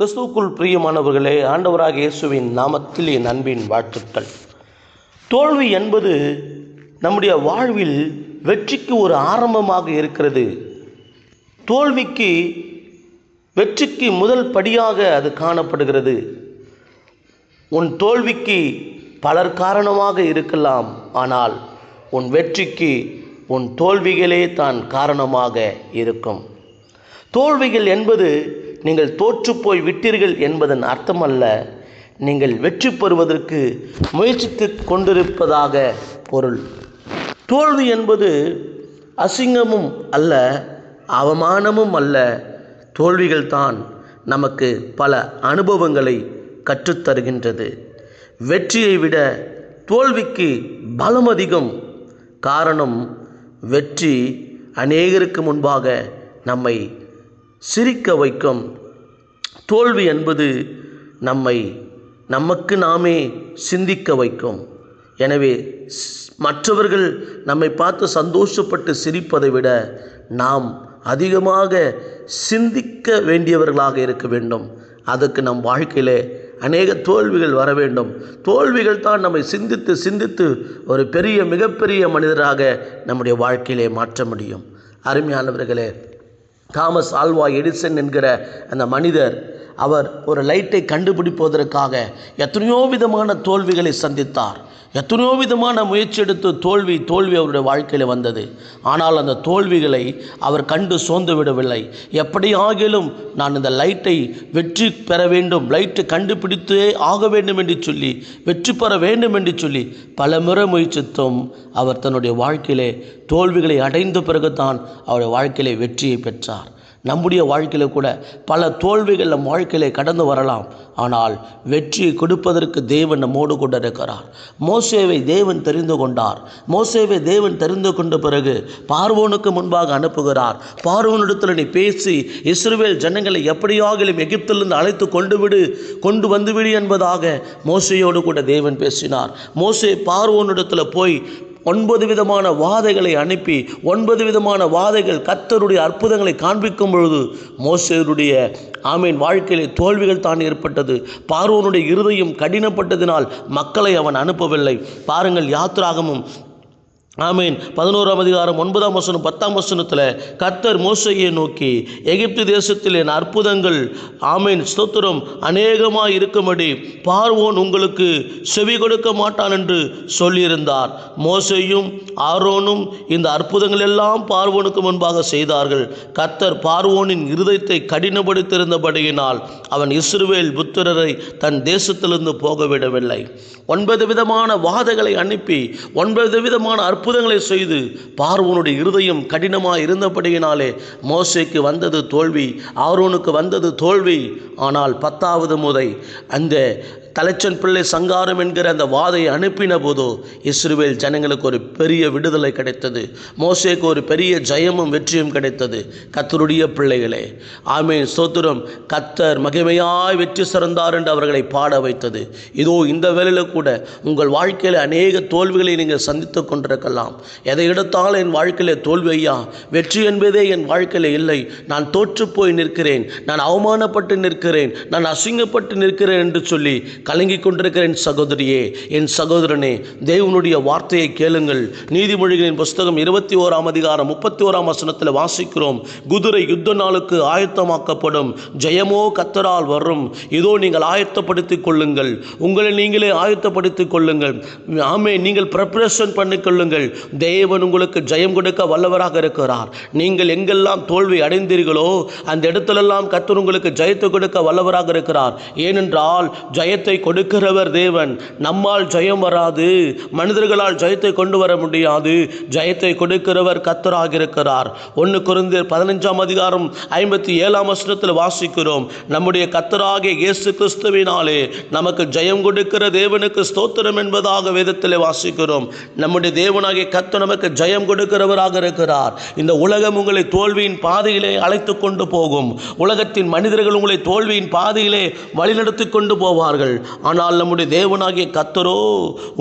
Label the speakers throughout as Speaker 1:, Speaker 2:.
Speaker 1: கிறிஸ்துவுக்குள் பிரியமானவர்களே ஆண்டவராக இயேசுவின் நாமத்தில் என் அன்பின் வாழ்த்துக்கள். தோல்வி என்பது நம்முடைய வாழ்வில் வெற்றிக்கு ஒரு ஆரம்பமாக இருக்கிறது. தோல்விக்கு வெற்றிக்கு முதல் படியாக அது காணப்படுகிறது. உன் தோல்விக்கு பலர் காரணமாக இருக்கலாம் ஆனால் உன் வெற்றிக்கு உன் தோல்விகளே தான் காரணமாக இருக்கும். தோல்விகள் என்பது நீங்கள் தோற்றுப்போய் விட்டீர்கள் என்பதன் அர்த்தமல்ல. நீங்கள் வெற்றி பெறுவதற்கு முயற்சித்து கொண்டிருப்பதாக பொருள். தோல்வி என்பது அசிங்கமும் அல்ல அவமானமும் அல்ல. தோல்விகள் தான் நமக்கு பல அனுபவங்களை கற்றுத்தருகின்றது. வெற்றியை விட தோல்விக்கு பலம் அதிகம். காரணம் வெற்றி அநேகருக்கு முன்பாக நம்மை சிரிக்க வைக்கும். தோல்வி என்பது நம்மை நமக்கு நாமே சிந்திக்க வைக்கும். எனவே மற்றவர்கள் நம்மை பார்த்து சந்தோஷப்பட்டு சிரிப்பதை விட நாம் அதிகமாக சிந்திக்க வேண்டியவர்களாக இருக்க வேண்டும். அதுக்கு நம் வாழ்க்கையிலே அநேக தோல்விகள் வர வேண்டும். தோல்விகள் தான் நம்மை சிந்தித்து சிந்தித்து ஒரு பெரிய மிகப்பெரிய மனிதராக நம்முடைய வாழ்க்கையிலே மாற்ற முடியும். அருமையானவர்களே தாமஸ் ஆல்வா எடிசன் என்கிற அந்த மனிதர் அவர் ஒரு லைட்டை கண்டுபிடிப்பதற்காக எத்தனையோ விதமான தோல்விகளை சந்தித்தார். எத்தனையோ விதமான முயற்சி எடுத்து தோல்வி தோல்வி அவருடைய வாழ்க்கையில் வந்தது. ஆனால் அந்த தோல்விகளை அவர் கண்டு சோர்ந்து விடவில்லை. எப்படியாகிலும் நான் இந்த லைட்டை வெற்றி பெற வேண்டும். லைட்டை கண்டுபிடித்தே ஆக வேண்டும் என்று சொல்லி வெற்றி பெற வேண்டும் என்று சொல்லி பல முறை முயற்சித்தும். அவர் தன்னுடைய வாழ்க்கையிலே தோல்விகளை அடைந்த பிறகுதான் அவருடைய வாழ்க்கையிலே வெற்றியை பெற்றார். நம்முடைய வாழ்க்கையில் கூட பல தோல்விகள் நம் வாழ்க்கையிலே கடந்து வரலாம். ஆனால் வெற்றியை கொடுப்பதற்கு தேவன் நம்மோடு கூட இருக்கிறார் மோசேவை தேவன் தெரிந்து கொண்டார். மோசேவை தேவன் தெரிந்து கொண்ட பிறகு பார்வோனுக்கு முன்பாக அனுப்புகிறார். பார்வோனிடத்தில் நீ பேசி இஸ்ரேல் ஜனங்களை எப்படியாகிலும் எகிப்திலிருந்து அழைத்து கொண்டு விடு கொண்டு வந்துவிடு என்பதாக மோசையோடு கூட தேவன் பேசினார். மோசே பார்வோனிடத்தில் போய் ஒன்பது விதமான வாதைகளை அனுப்பி ஒன்பது விதமான வாதைகள் கத்தருடைய அற்புதங்களை காண்பிக்கும் பொழுது மோசேருடைய ஆமீன் வாழ்க்கையிலே தோல்விகள் தான் ஏற்பட்டது. பார்வனுடைய இருதயம் கடினப்பட்டதினால் மக்களை அவன் அனுப்பவில்லை. பாருங்கள் யாத்ராகமும் ஆமீன். பதினோராம் அதிகாரம் ஒன்பதாம் வசனம் பத்தாம் வசனத்தில் கர்த்தர் மோசையை நோக்கி எகிப்து தேசத்தில் என் அற்புதங்கள் ஆமீன் ஸ்தோத்திரம் அநேகமாக இருக்கும்படி பார்வோன் உங்களுக்கு செவி கொடுக்க மாட்டான் என்று சொல்லியிருந்தார். மோசையும் ஆரோனும் இந்த அற்புதங்கள் எல்லாம் பார்வோனுக்கு முன்பாக செய்தார்கள். கர்த்தர் பார்வோனின் இருதயத்தை கடினப்படுத்தியிருந்தபடியினால் அவன் இஸ்ரேல் புத்திரரை தன் தேசத்திலிருந்து போக விடவில்லை ஒன்பது விதமான வாதைகளை அனுப்பி ஒன்பது விதமான அற்புதங்களை செய்து பார்வோனுடைய இருதயம் கடினமாக இருந்தபடியினாலே மோசைக்கு வந்தது தோல்வி ஆரோனுக்கு வந்தது தோல்வி. ஆனால் பத்தாவது முறை அந்த தலைச்சன் பிள்ளை சங்காரம் என்கிற அந்த வாதையை அனுப்பின போதோ இஸ்ரேல் ஜனங்களுக்கு ஒரு பெரிய விடுதலை கிடைத்தது. மோசேக்கு ஒரு பெரிய ஜெயமும் வெற்றியும் கிடைத்தது. கத்தருடைய பிள்ளைகளே ஆமே சோத்திரம் கத்தர் மகிமையாய் வெற்றி சிறந்தார் என்று அவர்களை பாட வைத்தது. இதோ இந்த வேலையில் கூட உங்கள் வாழ்க்கையில் அநேக தோல்விகளை நீங்கள் சந்தித்து கொண்டிருக்கலாம். எதை எடுத்தாலும் என் வாழ்க்கையில் தோல்வி ஐயா வெற்றி என்பதே என் வாழ்க்கையில் இல்லை. நான் தோற்று போய் நிற்கிறேன். நான் அவமானப்பட்டு நிற்கிறேன். நான் அசிங்கப்பட்டு நிற்கிறேன் என்று சொல்லி கலங்கிக் கொண்டிருக்கிற என் சகோதரியே. என் சகோதரனே தேவனுடைய வார்த்தையை கேளுங்கள். நீதிமொழிகளின் புஸ்தகம் இருபத்தி ஓராம் அதிகாரம் முப்பத்தி ஓராம் வசனத்தில் வாசிக்கிறோம். குதிரை யுத்த நாளுக்கு ஆயத்தமாக்கப்படும். ஜெயமோ கத்தரால் வரும். இதோ நீங்கள் ஆயத்தப்படுத்திக் கொள்ளுங்கள். உங்களை நீங்களே ஆயத்தப்படுத்திக் கொள்ளுங்கள். ஆமே நீங்கள் ப்ரிப்பரேஷன் பண்ணிக்கொள்ளுங்கள் தேவன் உங்களுக்கு ஜெயம் கொடுக்க வல்லவராக இருக்கிறார். நீங்கள் எங்கெல்லாம் தோல்வி அடைந்தீர்களோ அந்த இடத்திலெல்லாம் கத்தர் உங்களுக்கு ஜெயத்தை கொடுக்க வல்லவராக இருக்கிறார். ஏனென்றால் ஜெயத்தை கொடுக்கிறவர் தேவன். நம்மால் ஜெயம் வராது. மனிதர்களால் ஜெயத்தை கொண்டு வர முடியாது. ஜெயத்தை கொடுக்கிறவர் கத்தராக இருக்கிறார் ஒன்று குறைந்த பதினஞ்சாம் அதிகாரம் ஐம்பத்தி ஏழாம் வருஷத்தில் வாசிக்கிறோம். நம்முடைய கத்தராகிய இயேசு கிறிஸ்துவினாலே நமக்கு ஜெயம் கொடுக்கிற தேவனுக்கு ஸ்தோத்திரம் என்பதாக வேதத்தில் வாசிக்கிறோம். நம்முடைய தேவனாகிய கத்த நமக்கு ஜெயம் கொடுக்கிறவராக இருக்கிறார். இந்த உலகம் உங்களை தோல்வியின் பாதையிலே அழைத்து கொண்டு போகும். உலகத்தின் மனிதர்கள் உங்களை தோல்வியின் பாதையிலே வழிநடத்தி கொண்டு போவார்கள். ஆனால் நம்முடைய தேவனாகிய கத்தரோ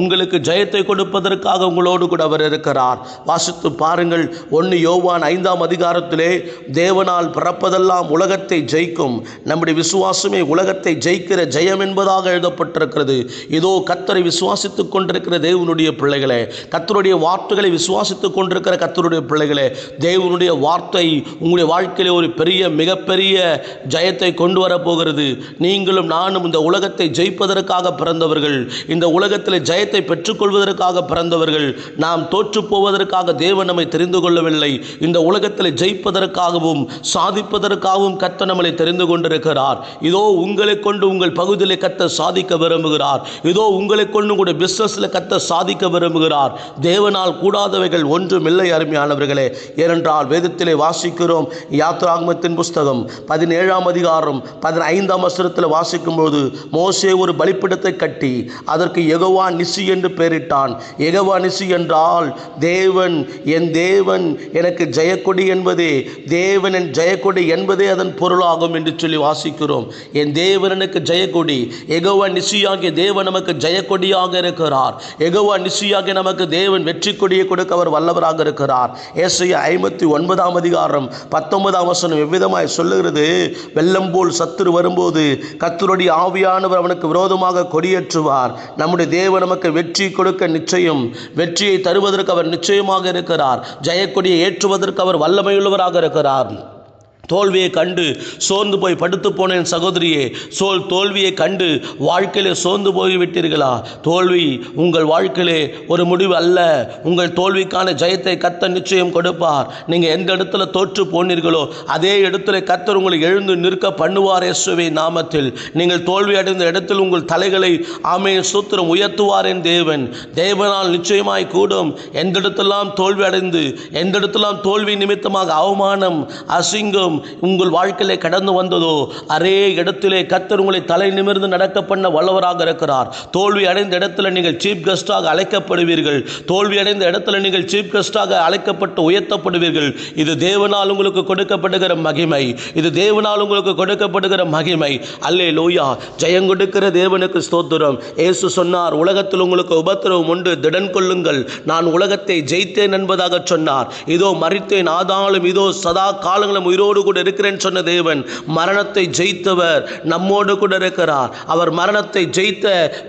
Speaker 1: உங்களுக்கு ஜெயத்தை கொடுப்பதற்காக உங்களோடு கூட அவர் இருக்கிறார். வாசித்து பாருங்கள் ஒன்று யோவான் ஐந்தாம் அதிகாரத்திலே தேவனால் பிறப்பதெல்லாம் உலகத்தை ஜெயிக்கும். நம்முடைய விசுவாசமே உலகத்தை ஜெயிக்கிற ஜெயம் என்பதாக எழுதப்பட்டிருக்கிறது. இதோ கத்தரை விசுவாசித்துக் கொண்டிருக்கிற தேவனுடைய பிள்ளைகளே கத்தருடைய வார்த்தைகளை விசுவாசித்துக் கொண்டிருக்கிற கத்தருடைய பிள்ளைகளே தேவனுடைய வார்த்தை உங்களுடைய வாழ்க்கையிலே ஒரு பெரிய மிகப்பெரிய ஜெயத்தை கொண்டு வரப்போகிறது நீங்களும் நானும் இந்த உலகத்தை ஜெயிப்பதற்காக பிறந்தவர்கள் இந்த உலகத்தில் ஜெயத்தை பெற்றுக்கொள்வதற்காக பிறந்தவர்கள் நாம் தோற்று போவதற்காக தேவன் நம்மை தெரிந்து கொள்ளவில்லை. இந்த உலகத்தில் ஜெயிப்பதற்காகவும் சாதிப்பதற்காகவும் கத்த நம்மளை தெரிந்து கொண்டிருக்கிறார். இதோ உங்களை கொண்டு உங்கள் பகுதியில் கத்த சாதிக்க விரும்புகிறார். இதோ உங்களை கொண்டு உங்களுடைய பிஸ்னஸில் கத்த சாதிக்க விரும்புகிறார். தேவனால் கூடாதவைகள் ஒன்றும் இல்லை அருமையானவர்களே. ஏனென்றால் வேதத்திலே வாசிக்கிறோம் யாத்ராகமத்தின் புஸ்தகம் பதினேழாம் அதிகாரம் பதினைந்தாம் வசனத்தில் வாசிக்கும்போது மோசே ஒரு பலிப்பிடத்தை கட்டி அதற்கு எகவா நிசி என்று பெயரிட்டான். எகவா நிசி என்றால் தேவன் என் தேவன் எனக்கு ஜெயக்கொடி என்பதே. தேவன் என் ஜெயக்கொடி என்பதே அதன் பொருளாகும் என்று சொல்லி வாசிக்கிறோம். என் தேவன் எனக்கு ஜெயக்கொடி. எகவா நிசியாகிய தேவன் நமக்கு ஜெயக்கொடியாக இருக்கிறார். எகவா நிசியாகிய நமக்கு தேவன் வெற்றி கொடியை கொடுக்க அவர் வல்லவராக இருக்கிறார். ஏசைய ஐம்பத்தி ஒன்பதாம் அதிகாரம் பத்தொன்பதாம் வசனம் எவ்விதமாய் சொல்லுகிறது? வெள்ளம் போல் சத்துரு வரும்போது கத்தருடைய ஆவியானவர் அவனுக்கு விரோதமாக கொடியேற்றுவார். நம்முடைய தேவன் நமக்கு வெற்றி கொடுக்க நிச்சயம். வெற்றியை தருவதற்கு அவர் நிச்சயமாக இருக்கிறார். ஜெயக்கொடியை ஏற்றுவதற்கு அவர் வல்லமையுள்ளவராக இருக்கிறார். தோல்வியை கண்டு சோர்ந்து போய் படுத்து போனேன் சகோதரியே சோல் தோல்வியை கண்டு வாழ்க்கையிலே சோர்ந்து போய் விட்டீர்களா தோல்வி உங்கள் வாழ்க்கையிலே ஒரு முடிவு அல்ல. உங்கள் தோல்விக்கான ஜெயத்தை கத்த நிச்சயம் கொடுப்பார். நீங்கள் எந்த இடத்துல தோற்று போனீர்களோ அதே இடத்துல கத்தர் உங்களை எழுந்து நிற்க பண்ணுவார் இயேசுவை நாமத்தில். நீங்கள் தோல்வி அடைந்த இடத்தில் உங்கள் தலைகளை ஆமே சூத்திரம் உயர்த்துவார் என் தேவன். தேவனால் நிச்சயமாய் கூடும். எந்த இடத்தெல்லாம் தோல்வி அடைந்து எந்த இடத்தெல்லாம் தோல்வி நிமித்தமாக அவமானம் அசிங்கம் உங்கள் வாழ்க்கையிலே கடந்து வந்ததோ அரே இடத்திலே கத்தர் உங்களை தலை நிமிர்ந்து நடக்க பண்ண வல்லவராக இருக்கிறார். தோல்வி அடைந்த இடத்துல நீங்கள் சீப் கெஸ்டாக அழைக்கப்படுவீர்கள். தோல்வி அடைந்த இடத்துல நீங்கள் சீப் கெஸ்டாக அழைக்கப்பட்டு உயர்த்தப்படுவீர்கள். இது தேவனால் உங்களுக்கு கொடுக்கப்படுகிற மகிமை. இது தேவனால் உங்களுக்கு கொடுக்கப்படுகிற மகிமை. அல்லே லோயா ஜெயம் கொடுக்கிற தேவனுக்கு ஸ்தோத்திரம். இயேசு சொன்னார் உலகத்தில் உங்களுக்கு உபத்திரவம் உண்டு. திடன் கொள்ளுங்கள். நான் உலகத்தை ஜெயித்தேன் என்பதாக சொன்னார். இதோ மறித்தேன். ஆதாலும் இதோ சதா காலங்களும் உயிரோடு கூட இருக்கிறேன் சொன்ன தேவன் மரணத்தை ஜெயித்தவர் நம்மோடு கூட இருக்கிறார். அவர் மரணத்தை ஜெயித்த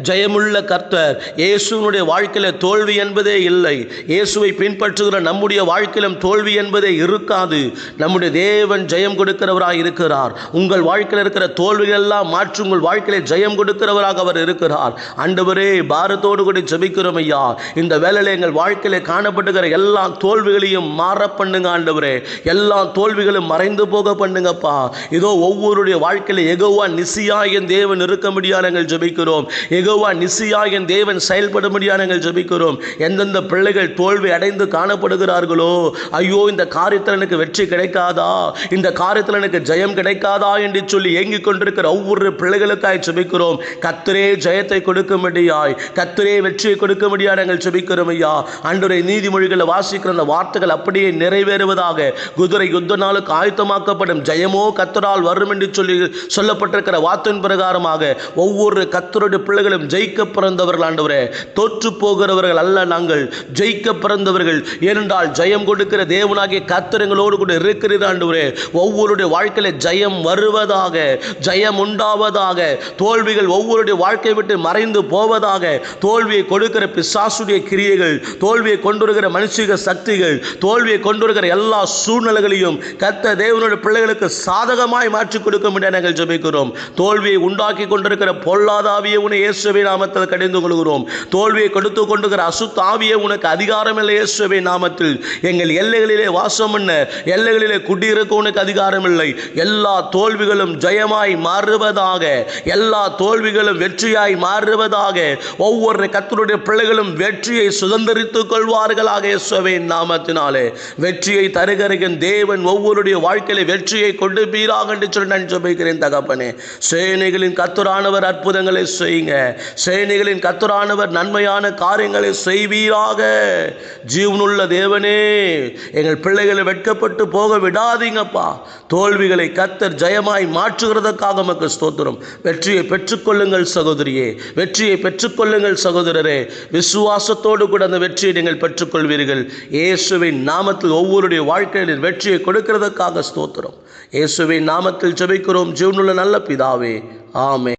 Speaker 1: ஜெயமுள்ள கர்த்தர் இயேசுனுடைய வாழ்க்கையில் தோல்வி என்பதே இல்லை. இயேசுவை பின்பற்றுகிற நம்முடைய வாழ்க்கையிலும் தோல்வி என்பதே இருக்காது. நம்முடைய தேவன் ஜெயம் கொடுக்கிறவராக இருக்கிறார். உங்கள் வாழ்க்கையில் இருக்கிற தோல்விகள் எல்லாம் மாற்றி உங்கள் வாழ்க்கையில ஜெயம் கொடுக்கிறவராக அவர் இருக்கிறார். அண்டவரே பாரத்தோடு கூட ஜபிக்கிறோம் ஐயா. இந்த வேலையில் எங்கள் வாழ்க்கையில காணப்படுகிற எல்லா தோல்விகளையும் மாற பண்ணுங்க ஆண்டவரே. எல்லா தோல்விகளும் மறைந்து போக பண்ணுங்கப்பா. இதோ ஒவ்வொருடைய வாழ்க்கையில் எகோவா நிசியா என் தேவன் இருக்க முடியாது நாங்கள் ஜபிக்கிறோம். எகோவா நிசியா என் தேவன் செயல்பட முடியாது நாங்கள் ஜபிக்கிறோம். எந்தெந்த பிள்ளைகள் தோல்வி அடைந்து காணப்படுகிறார்களோ ஐயோ இந்த காரியத்தில் எனக்கு வெற்றி கிடைக்காதா? இந்த காரியத்தில் எனக்கு ஜெயம் கிடைக்காதா என்று சொல்லி ஏங்கிக் கொண்டிருக்கிற ஒவ்வொரு பிள்ளைகளுக்காய் ஜபிக்கிறோம். கத்திரே ஜெயத்தை கொடுக்க முடியாய் கத்திரே வெற்றியை கொடுக்க முடியாது நாங்கள் ஜபிக்கிறோம் ஐயா. அன்றைய நீதிமொழிகளை வாசிக்கிற அந்த வார்த்தைகள் அப்படியே நிறைவேறுவதாக. குதிரை யுத்த நாளுக்கு ஆயத்தம் சொந்தமாக்கப்படும் ஜெயமோ கத்தரால் வரும் என்று சொல்லி சொல்லப்பட்டிருக்கிற வார்த்தையின் பிரகாரமாக ஒவ்வொரு கத்தருடைய பிள்ளைகளும் ஜெயிக்க பிறந்தவர்கள் ஆண்டவரே. தோற்று போகிறவர்கள் அல்ல நாங்கள் ஜெயிக்க பிறந்தவர்கள். ஏனென்றால் ஜெயம் கொடுக்கிற தேவனாகிய கத்திரங்களோடு கூட இருக்கிறது ஆண்டவரே. ஒவ்வொருடைய வாழ்க்கையில ஜெயம் வருவதாக ஜெயம் உண்டாவதாக தோல்விகள் ஒவ்வொருடைய வாழ்க்கை விட்டு மறைந்து போவதாக தோல்வியை கொடுக்கிற பிசாசுடைய கிரியைகள் தோல்வியை கொண்டு வருகிற மனுஷிக சக்திகள் தோல்வியை கொண்டு வருகிற எல்லா சூழ்நிலைகளையும் கத்த தேவ தேவனுடைய பிள்ளைகளுக்கு சாதகமாய் மாற்றிக் கொடுக்க முடியாது நாங்கள் ஜபிக்கிறோம். தோல்வியை உண்டாக்கி கொண்டிருக்கிற பொல்லாதாவியை உன இயேசுவை நாமத்தில் கடிந்து கொள்கிறோம். தோல்வியை கொடுத்து கொண்டிருக்கிற அசுத்தாவியை உனக்கு அதிகாரம் இல்லை இயேசுவை நாமத்தில். எங்கள் எல்லைகளிலே வாசம் பண்ண. எல்லைகளிலே குடியிருக்க உனக்கு அதிகாரம் இல்லை எல்லா தோல்விகளும் ஜெயமாய் மாறுவதாக. எல்லா தோல்விகளும் வெற்றியாய் மாறுவதாக. ஒவ்வொரு கத்தருடைய பிள்ளைகளும் வெற்றியை சுதந்திரித்துக் கொள்வார்களாக இயேசுவை நாமத்தினாலே. வெற்றியை தருகிறகின் தேவன் ஒவ்வொருடைய வாழ்க்கை வாழ்க்கையில வெற்றியை கொண்டு பீராக என்று சொல்லி நான் ஜெபிக்கிறேன் தகப்பனே. சேனைகளின் கத்துரானவர் அற்புதங்களை செய்யுங்க. சேனைகளின் கத்துரானவர் நன்மையான காரியங்களை செய்வீராக. ஜீவனுள்ள தேவனே எங்கள் பிள்ளைகளை வெட்கப்பட்டு போக விடாதீங்கப்பா. தோல்விகளை கத்தர் ஜெயமாய் மாற்றுகிறதுக்காக நமக்கு ஸ்தோத்திரம். வெற்றியை பெற்றுக்கொள்ளுங்கள் சகோதரியே வெற்றியை பெற்றுக்கொள்ளுங்கள் சகோதரரே. விசுவாசத்தோடு கூட அந்த வெற்றியை நீங்கள் பெற்றுக்கொள்வீர்கள். இயேசுவின் நாமத்தில் ஒவ்வொருடைய வாழ்க்கையில் வெற்றியை கொடுக்கிறதற்காக ஸ்தோத்திரம். இயேசுவின் நாமத்தில் ஜெபிக்கிறோம். ஜீவனுள்ள நல்ல பிதாவே ஆமே